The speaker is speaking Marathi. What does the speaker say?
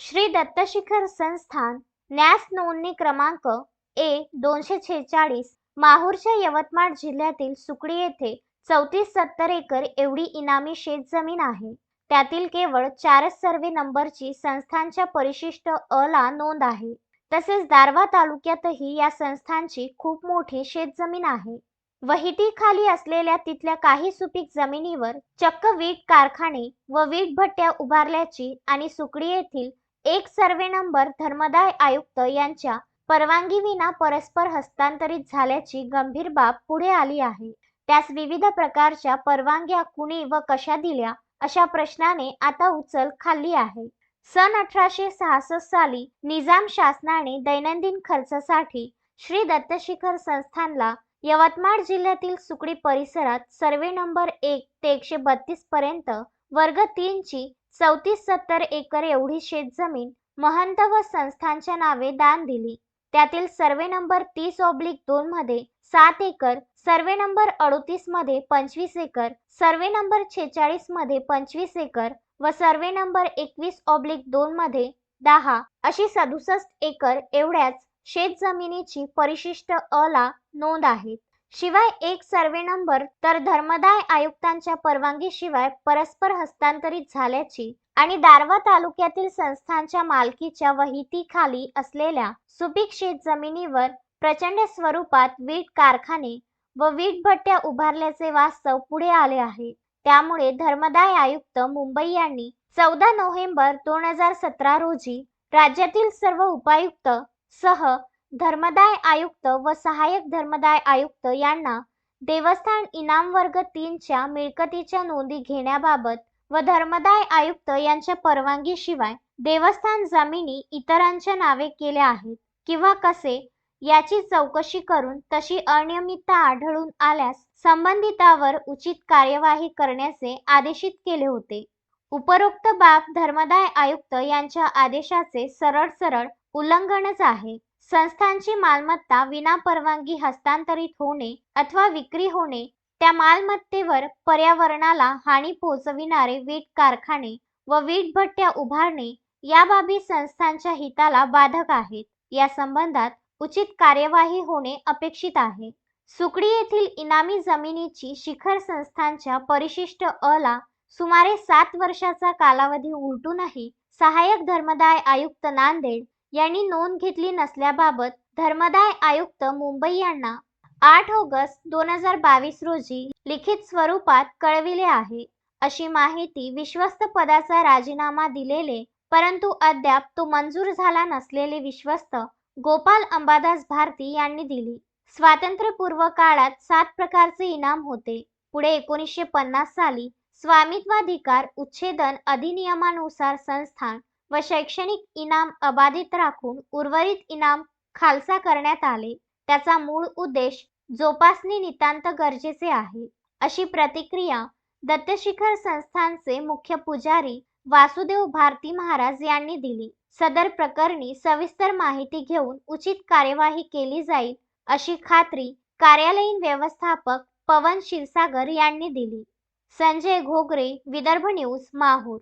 श्री दत्तशिखर संस्थान न्यास नोंदणी क्रमांक ए दोनशे छेचाळीस माहूरच्या यवतमाळ जिल्ह्यातील सुकडी येथे चौतीस सत्तर एकर एवढी इनामी शेतजमीन आहे. त्यातील केवळ चारच सर्वे नंबरची संस्थांच्या परिशिष्ट अ ला नोंद आहे. तसेच दारवा तालुक्यातही या संस्थांची खूप मोठी शेतजमीन आहे. वहितीखाली असलेल्या तिथल्या काही सुपीक जमिनीवर चक्क वीट कारखाने व वीट भट्ट्या उभारल्याची आणि सुकडी येथील एक सर्वे नंबर धर्मदाय आयुक्त यांच्या परवानगीविना परस्पर हस्तांतरित झाल्याची गंभीर बाब पुढे आली आहे. त्यास विविध प्रकारच्या परवानग्या कुणी व कशा दिल्या अशा प्रश्नाने आता उचल खाल्ली आहे. सन अठराशे सहासष्ट साली निजाम शासनाने दैनंदिन खर्चासाठी श्री दत्तशिखर संस्थानला यवतमाळ जिल्ह्यातील सुकडी परिसरात सर्वे नंबर एक ते एकशे बत्तीस पर्यंत वर्ग तीनची चौतीस सत्तर एकर एवढी शेतजमीन महंत व संस्थांच्या नावे दान दिली. त्यातील सर्वे नंबर तीस ऑब्लिक दोन मध्ये सात एकर सर्वे नंबर अडोतीसमध्ये पंचवीस एकर सर्वे नंबर छेचाळीसमध्ये पंचवीस एकर व सर्वे नंबर एकवीस ऑब्लिक दोन मध्ये दहा अशी सदुसष्ट एकर एवढ्याच शेतजमिनीची परिशिष्ट अला नोंद आहेत. शिवाय एक सर्वे नंबर तर धर्मदाय आयुक्तांच्या परवानगीशिवाय परस्पर हस्तांतरित झाल्याची आणि दारव्हा तालुक्यातील संस्थांच्या मालकीच्या वहितीखाली असलेल्या सुपीक शेत जमिनीवर प्रचंड स्वरूपात वीट कारखाने व वीट भट्ट्या उभारल्याचे वास्तव पुढे आले आहे. त्यामुळे धर्मदाय आयुक्त मुंबई यांनी चौदा नोव्हेंबर दोन हजार सतरा रोजी राज्यातील सर्व उपायुक्त सह धर्मदाय आयुक्त व सहाय्यक धर्मदाय आयुक्त यांना देवस्थान इनाम वर्ग तीनच्या मिळकतीच्या नोंदी घेण्याबाबत व धर्मदाय आयुक्त यांच्या परवानगीशिवाय देवस्थान जमिनी इतरांच्या नावे केल्या आहेत किंवा कसे याची चौकशी करून तशी अनियमितता आढळून आल्यास संबंधितावर उचित कार्यवाही करण्याचे आदेशित केले होते. उपरोक्त बाब धर्मदाय आयुक्त यांच्या आदेशाचे सरळ सरळ उल्लंघनच आहे. संस्थांची मालमत्ता विना परवानगी हस्तांतरित होणे अथवा विक्री होणे त्या मालमत्तेवर पर्यावरणाला हानी पोहोचविणारे वीट कारखाने व वीट भट्ट्या उभारणे या बाबी संस्थांच्या हिताला बाधक आहेत. या संबंधात उचित कार्यवाही होणे अपेक्षित आहे. सुकडी येथील इनामी जमिनीची शिखर संस्थांच्या परिशिष्ट अ ला सुमारे सात वर्षाचा कालावधी उलटूनही सहाय्यक धर्मदाय आयुक्त नांदेड यांनी नोंद घेतली नसल्याबाबत धर्मदाय आयुक्त मुंबई यांना आठ ऑगस्ट दोन हजार बावीस रोजी लिखित स्वरूपात कळविले आहे. अशी माहिती विश्वस्त पदाचा राजीनामा दिलेले परंतु अद्याप तो मंजूर झाला नसलेले विश्वस्त गोपाल अंबादास भारती यांनी दिली. स्वातंत्र्यपूर्व काळात सात प्रकारचे इनाम होते. पुढे एकोणीसशे पन्नास साली स्वामित्वाधिकार उच्छेदन अधिनियमानुसार संस्थान व शैक्षणिक इनाम अबाधित राखून उर्वरित इनाम खालसा करण्यात आले. त्याचा मूळ उद्देश जोपासणे नितांत गरजेचे आहे. अशी प्रतिक्रिया दत्तशिखर संस्थानचे मुख्य पुजारी वासुदेव भारती महाराज यांनी दिली. सदर प्रकरणी सविस्तर माहिती घेऊन उचित कार्यवाही केली जाईल अशी खात्री कार्यालयीन व्यवस्थापक पवन क्षीरसागर यांनी दिली. संजय घोगरे विदर्भ न्यूज माहूर.